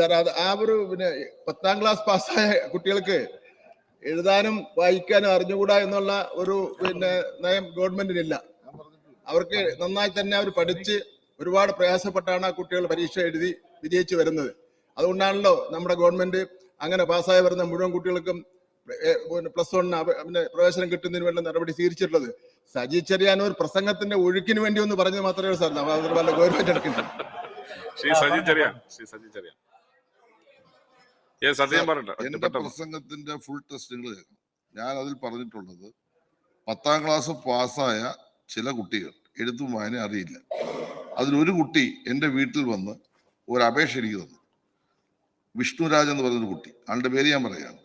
Sir അത് ആ ഒരു പിന്നെ പത്താം ക്ലാസ് പാസ്സായ കുട്ടികൾക്ക് എഴുതാനും വായിക്കാനും അറിഞ്ഞുകൂടാ എന്നുള്ള ഒരു പിന്നെ നയം ഗവൺമെന്റിനില്ല. അവർക്ക് നന്നായി തന്നെ അവർ പഠിച്ച് ഒരുപാട് പ്രയാസപ്പെട്ടാണ് ആ കുട്ടികൾ പരീക്ഷ എഴുതി വിജയിച്ചു വരുന്നത്. അതുകൊണ്ടാണല്ലോ നമ്മുടെ ഗവൺമെന്റ് അങ്ങനെ പാസ്സായി വരുന്ന മുഴുവൻ കുട്ടികൾക്കും പ്ലസ് വണ്ണിന് പിന്നെ പ്രവേശനം കിട്ടുന്നതിന് വേണ്ട നടപടി സ്വീകരിച്ചിട്ടുള്ളത്. സജി ചെറിയാൻ ഒരു പ്രസംഗത്തിന്റെ ഒഴുക്കിന് വേണ്ടി ഒന്ന് പറഞ്ഞത് മാത്രമേ സാർ. ഗവൺമെന്റ് എടുക്കുന്നുണ്ട് ശ്രീ സജി ചെറിയാൻ ശ്രീ സജി ചെറിയാൻ. എന്റെ പ്രസംഗത്തിന്റെ ഫുൾ ടെസ്റ്റ് നിങ്ങൾ കേൾക്കണം ഞാൻ അതിൽ പറഞ്ഞിട്ടുള്ളത് പത്താം ക്ലാസ് പാസ്സായ ചില കുട്ടികൾ എഴുത്തും വായന അറിയില്ല. അതിലൊരു കുട്ടി എന്റെ വീട്ടിൽ വന്ന് ഒരു അപേക്ഷ എനിക്ക് തന്നു. വിഷ്ണുരാജ് എന്ന് പറഞ്ഞൊരു കുട്ടി ആളുടെ പേര് ഞാൻ പറയാണ്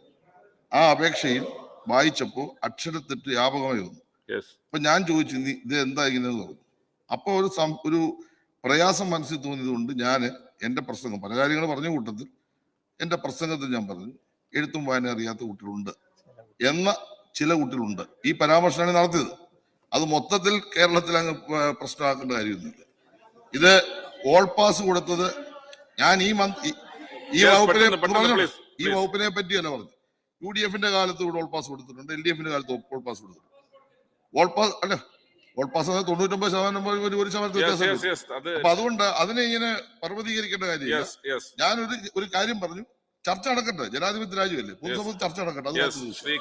ആ അപേക്ഷയിൽ വായിച്ചപ്പോൾ അക്ഷരത്തെറ്റ് വ്യാപകമായി വന്നു. അപ്പൊ ഞാൻ ചോദിച്ചു നീ ഇത് എന്താ ഇങ്ങനെയെന്ന് പറഞ്ഞു? അപ്പൊ ഒരു ഒരു പ്രയാസം മനസ്സിൽ തോന്നിയത് കൊണ്ട് ഞാൻ എന്റെ പ്രസംഗം പല കാര്യങ്ങൾ പറഞ്ഞ കൂട്ടത്തിൽ എന്റെ പ്രസംഗത്തിൽ ഞാൻ പറഞ്ഞു എഴുത്തും വായന അറിയാത്ത കുട്ടികളുണ്ട് എന്ന ചില കുട്ടികളുണ്ട്. ഈ പരാമർശമാണ് നടത്തിയത്. അത് മൊത്തത്തിൽ കേരളത്തിൽ അങ്ങ് പ്രശ്നമാക്കേണ്ട കാര്യമൊന്നുമില്ല. ഇത് ഓൾ പാസ് കൊടുത്തത് ഞാൻ ഈ മന്ത് ഈ- വകുപ്പിനെ ഈ വകുപ്പിനെ പറ്റി തന്നെ പറഞ്ഞു. യു ഡി എഫിന്റെ കാലത്ത് ഇവിടെ ഓൾ പാസ് കൊടുത്തിട്ടുണ്ട് എൽ ഡി എഫിന്റെ കാലത്ത് ഓൾ പാസ് കൊടുത്തിട്ടുണ്ട്. ഓൾ പാസ് അല്ല ഓൾ പാസ് തൊണ്ണൂറ്റൊമ്പത് ശതമാനം ഒരു- ഒരു അപ്പൊ അതുകൊണ്ട് അതിനെ ഇങ്ങനെ പർവതീകരിക്കേണ്ട കാര്യമില്ല. യെസ് ഞാനൊരു ഒരു കാര്യം പറഞ്ഞു. ചർച്ച നടക്കട്ടെ. ജനാധിപത്യ രാജ്യമല്ലേ? പൊതുസമൂഹത്തിൽ ചർച്ച നടക്കട്ടെ. അത്. ശ്രീ